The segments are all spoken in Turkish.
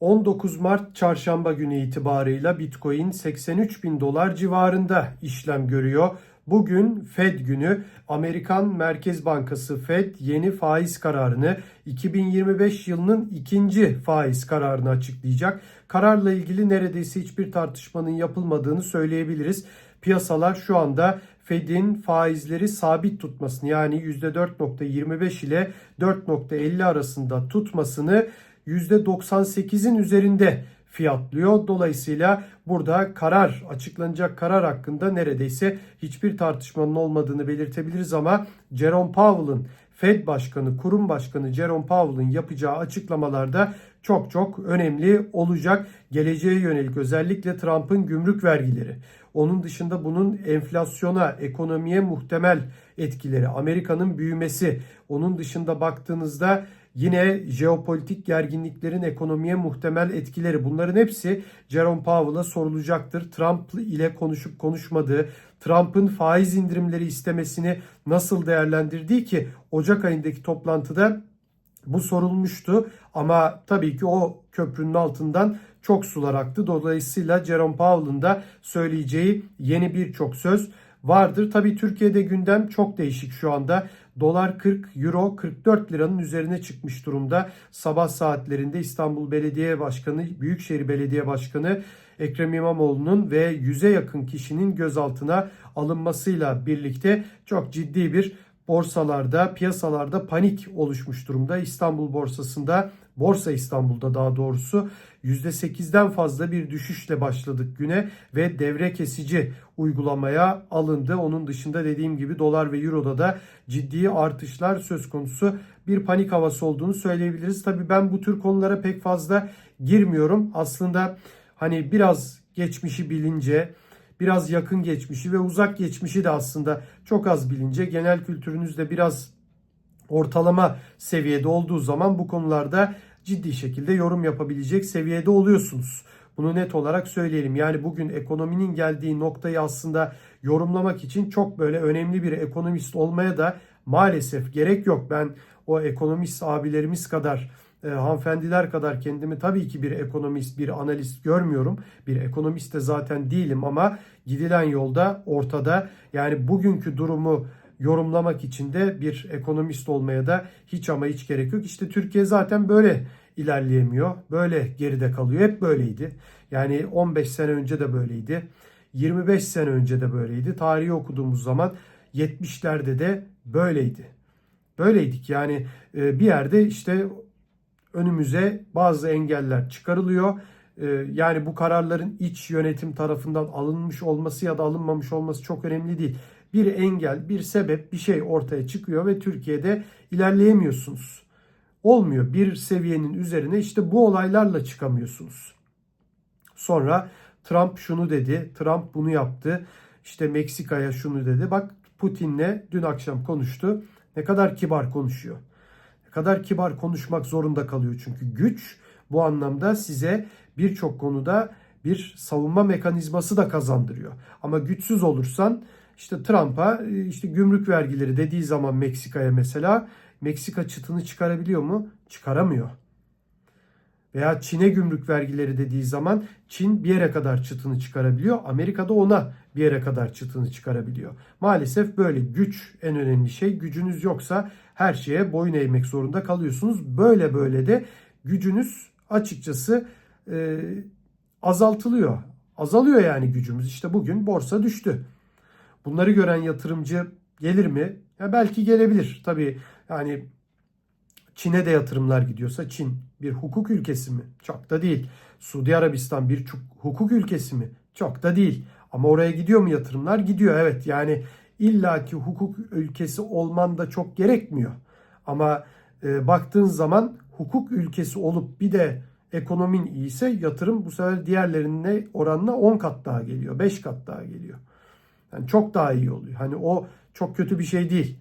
19 Mart çarşamba günü itibarıyla Bitcoin 83 bin dolar civarında işlem görüyor. Bugün Fed günü Amerikan Merkez Bankası Fed yeni faiz kararını 2025 yılının ikinci faiz kararını açıklayacak. Kararla ilgili neredeyse hiçbir tartışmanın yapılmadığını söyleyebiliriz. Piyasalar şu anda Fed'in faizleri sabit tutmasını yani %4.25 ile 4.50 arasında tutmasını %98'in üzerinde fiyatlıyor. Dolayısıyla burada karar açıklanacak karar hakkında neredeyse hiçbir tartışmanın olmadığını belirtebiliriz ama Jerome Powell'ın Fed Başkanı, kurum başkanı Jerome Powell'ın yapacağı açıklamalarda çok çok önemli olacak. Geleceğe yönelik özellikle Trump'ın gümrük vergileri. Onun dışında bunun enflasyona, ekonomiye muhtemel etkileri, Amerika'nın büyümesi. Onun dışında baktığınızda Yine jeopolitik gerginliklerin ekonomiye muhtemel etkileri bunların hepsi Jerome Powell'a sorulacaktır. Trump ile konuşup konuşmadığı, Trump'ın faiz indirimleri istemesini nasıl değerlendirdiği ki Ocak ayındaki toplantıda bu sorulmuştu ama tabii ki o köprünün altından çok sular aktı. Dolayısıyla Jerome Powell'ın da söyleyeceği yeni birçok söz vardır. Tabii Türkiye'de gündem çok değişik şu anda. Dolar 40, Euro 44 liranın üzerine çıkmış durumda. Sabah saatlerinde İstanbul Belediye Başkanı, Büyükşehir Belediye Başkanı Ekrem İmamoğlu'nun ve yüze yakın kişinin gözaltına alınmasıyla birlikte çok ciddi bir borsalarda, piyasalarda panik oluşmuş durumda. İstanbul borsasında, Borsa İstanbul'da daha doğrusu %8'den fazla bir düşüşle başladık güne ve devre kesici uygulamaya alındı. Onun dışında dediğim gibi dolar ve euroda da ciddi artışlar söz konusu bir panik havası olduğunu söyleyebiliriz. Tabii ben bu tür konulara pek fazla girmiyorum. Aslında hani biraz geçmişi bilince biraz yakın geçmişi ve uzak geçmişi de aslında çok az bilince genel kültürünüzde biraz ortalama seviyede olduğu zaman bu konularda ciddi şekilde yorum yapabilecek seviyede oluyorsunuz. Bunu net olarak söyleyelim. Yani bugün ekonominin geldiği noktayı aslında yorumlamak için çok böyle önemli bir ekonomist olmaya da maalesef gerek yok. Ben o ekonomist abilerimiz kadar e, hanımefendiler kadar kendimi tabii ki bir ekonomist, bir analist görmüyorum. Bir ekonomist de zaten değilim ama gidilen yolda ortada. Yani bugünkü durumu yorumlamak için de bir ekonomist olmaya da hiç ama hiç gerek yok. İşte Türkiye zaten böyle ilerleyemiyor. Böyle geride kalıyor. Hep böyleydi. Yani 15 sene önce de böyleydi. 25 sene önce de böyleydi. Tarihi okuduğumuz zaman 70'lerde de böyleydi. Böyleydik. Yani e, bir yerde işte önümüze bazı engeller çıkarılıyor. E, yani bu kararların iç yönetim tarafından alınmış olması ya da alınmamış olması çok önemli değil. Bir engel, bir sebep, bir şey ortaya çıkıyor ve Türkiye'de ilerleyemiyorsunuz. Olmuyor. Bir seviyenin üzerine işte bu olaylarla çıkamıyorsunuz. Sonra Trump şunu dedi, Trump bunu yaptı. İşte Meksika'ya şunu dedi. Bak Putin'le dün akşam konuştu. Ne kadar kibar konuşuyor. Kadar kibar konuşmak zorunda kalıyor çünkü güç bu anlamda size birçok konuda bir savunma mekanizması da kazandırıyor. Ama güçsüz olursan işte Trump'a işte gümrük vergileri dediği zaman Meksika'ya mesela Meksika çıtını çıkarabiliyor mu? Çıkaramıyor. Veya Çin'e gümrük vergileri dediği zaman Çin bir yere kadar çıtını çıkarabiliyor. Amerika'da ona bir yere kadar çıtını çıkarabiliyor. Maalesef böyle güç en önemli şey. Gücünüz yoksa her şeye boyun eğmek zorunda kalıyorsunuz. Böyle böyle de gücünüz açıkçası e, azaltılıyor. Azalıyor yani gücümüz. İşte bugün borsa düştü. Bunları gören yatırımcı gelir mi? Ya belki gelebilir. Tabii yani Çin'e de yatırımlar gidiyorsa Çin bir hukuk ülkesi mi? Çok da değil. Suudi Arabistan bir hukuk ülkesi mi? Çok da değil. Ama oraya gidiyor mu yatırımlar? Gidiyor evet. Yani illaki hukuk ülkesi olman da çok gerekmiyor. Ama e, baktığın zaman hukuk ülkesi olup bir de ekonomin iyiyse yatırım bu sefer diğerlerine oranla 10 kat daha geliyor. 5 kat daha geliyor. Yani çok daha iyi oluyor. Hani o çok kötü bir şey değil.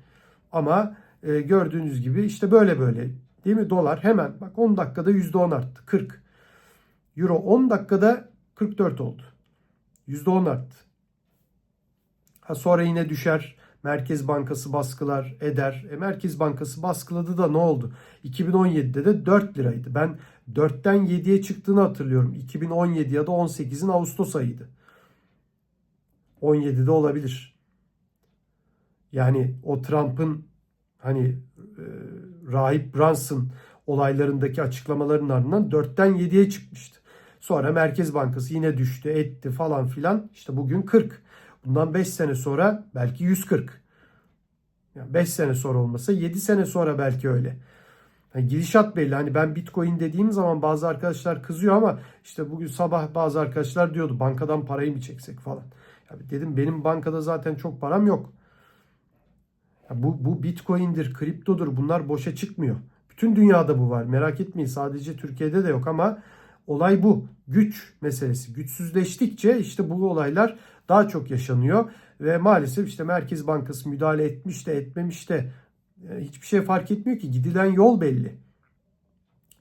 Ama e, gördüğünüz gibi işte böyle böyle değil mi? Dolar hemen bak 10 dakikada %10 arttı. 40. Euro 10 dakikada 44 oldu. %10 arttı. Ha sonra yine düşer. Merkez Bankası baskılar eder. E, Merkez Bankası baskıladı da ne oldu? 2017'de de 4 liraydı. Ben 4'ten 7'ye çıktığını hatırlıyorum. 2017 ya da 18'in Ağustos ayıydı. 17'de olabilir. Yani o Trump'ın hani e, Rahip Brunson olaylarındaki açıklamaların ardından 4'ten 7'ye çıkmıştı. Sonra Merkez Bankası yine düştü, etti falan filan. İşte bugün 40. Bundan 5 sene sonra belki 140. Yani 5 sene sonra olmasa 7 sene sonra belki öyle. Yani gidişat belli. Hani ben Bitcoin dediğim zaman bazı arkadaşlar kızıyor ama işte bugün sabah bazı arkadaşlar diyordu bankadan parayı mı çeksek falan. Ya dedim benim bankada zaten çok param yok. Bu, bu Bitcoin'dir, kriptodur bunlar boşa çıkmıyor. Bütün dünyada bu var. Merak etmeyin sadece Türkiye'de de yok ama olay bu. Güç meselesi. Güçsüzleştikçe işte bu olaylar daha çok yaşanıyor. Ve maalesef işte Merkez Bankası müdahale etmiş de etmemiş de e, hiçbir şey fark etmiyor ki. Gidilen yol belli.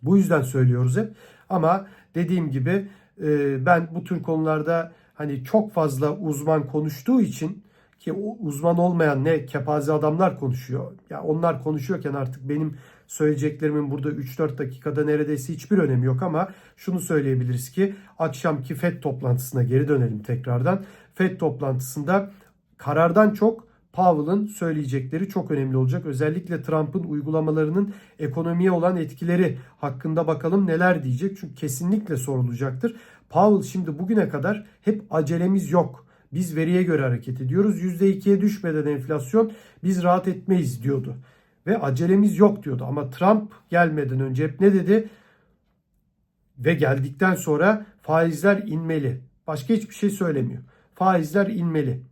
Bu yüzden söylüyoruz hep. Ama dediğim gibi e, ben bu tür konularda hani çok fazla uzman konuştuğu için ki uzman olmayan ne kepaze adamlar konuşuyor. Ya onlar konuşuyorken artık benim söyleyeceklerimin burada 3-4 dakikada neredeyse hiçbir önemi yok ama şunu söyleyebiliriz ki akşamki FED toplantısına geri dönelim tekrardan. FED toplantısında karardan çok Powell'ın söyleyecekleri çok önemli olacak. Özellikle Trump'ın uygulamalarının ekonomiye olan etkileri hakkında bakalım neler diyecek. Çünkü kesinlikle sorulacaktır. Powell şimdi bugüne kadar hep acelemiz yok. Biz veriye göre hareket ediyoruz. %2'ye düşmeden enflasyon biz rahat etmeyiz diyordu. Ve acelemiz yok diyordu. Ama Trump gelmeden önce hep ne dedi? Ve geldikten sonra faizler inmeli. Başka hiçbir şey söylemiyor. Faizler inmeli.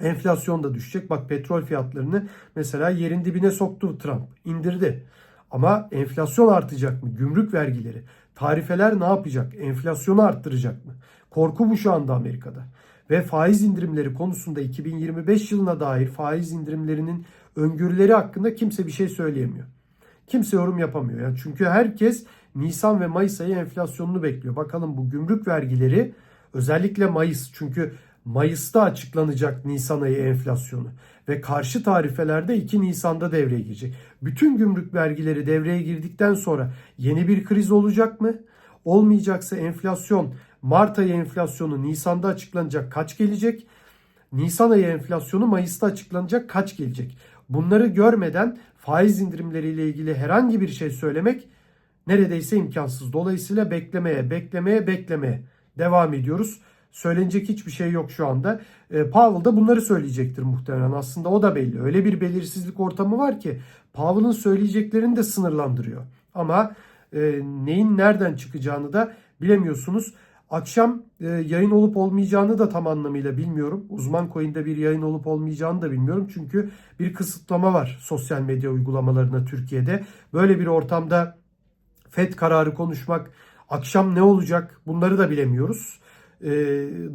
Enflasyon da düşecek. Bak petrol fiyatlarını mesela yerin dibine soktu Trump. indirdi. Ama enflasyon artacak mı? Gümrük vergileri, tarifeler ne yapacak? Enflasyonu arttıracak mı? Korku bu şu anda Amerika'da. Ve faiz indirimleri konusunda 2025 yılına dair faiz indirimlerinin öngörüleri hakkında kimse bir şey söyleyemiyor. Kimse yorum yapamıyor. Yani çünkü herkes Nisan ve Mayıs ayı enflasyonunu bekliyor. Bakalım bu gümrük vergileri özellikle Mayıs çünkü Mayıs'ta açıklanacak Nisan ayı enflasyonu ve karşı tarifelerde 2 Nisan'da devreye girecek. Bütün gümrük vergileri devreye girdikten sonra yeni bir kriz olacak mı? Olmayacaksa enflasyon Mart ayı enflasyonu Nisan'da açıklanacak kaç gelecek? Nisan ayı enflasyonu Mayıs'ta açıklanacak kaç gelecek? Bunları görmeden faiz indirimleriyle ilgili herhangi bir şey söylemek neredeyse imkansız. Dolayısıyla beklemeye, beklemeye, beklemeye devam ediyoruz. Söylenecek hiçbir şey yok şu anda. E, Powell da bunları söyleyecektir muhtemelen. Aslında o da belli. Öyle bir belirsizlik ortamı var ki Powell'ın söyleyeceklerini de sınırlandırıyor. Ama e, neyin nereden çıkacağını da bilemiyorsunuz. Akşam e, yayın olup olmayacağını da tam anlamıyla bilmiyorum. Uzman Coin'de bir yayın olup olmayacağını da bilmiyorum. Çünkü bir kısıtlama var sosyal medya uygulamalarına Türkiye'de. Böyle bir ortamda FED kararı konuşmak, akşam ne olacak bunları da bilemiyoruz. E,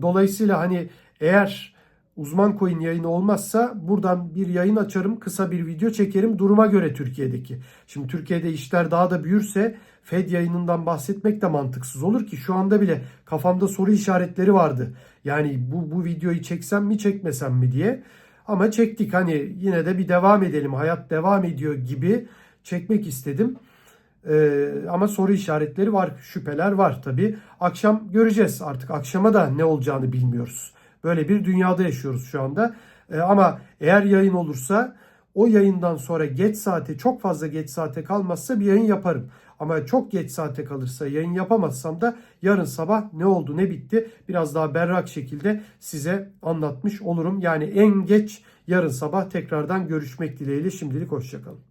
dolayısıyla hani eğer uzman coin yayını olmazsa buradan bir yayın açarım, kısa bir video çekerim duruma göre Türkiye'deki. Şimdi Türkiye'de işler daha da büyürse Fed yayınından bahsetmek de mantıksız olur ki şu anda bile kafamda soru işaretleri vardı. Yani bu bu videoyu çeksem mi çekmesem mi diye. Ama çektik hani yine de bir devam edelim. Hayat devam ediyor gibi çekmek istedim. Ee, ama soru işaretleri var, şüpheler var tabi. Akşam göreceğiz artık. Akşama da ne olacağını bilmiyoruz. Böyle bir dünyada yaşıyoruz şu anda. Ee, ama eğer yayın olursa o yayından sonra geç saate çok fazla geç saate kalmazsa bir yayın yaparım. Ama çok geç saate kalırsa yayın yapamazsam da yarın sabah ne oldu ne bitti biraz daha berrak şekilde size anlatmış olurum. Yani en geç yarın sabah tekrardan görüşmek dileğiyle şimdilik hoşçakalın.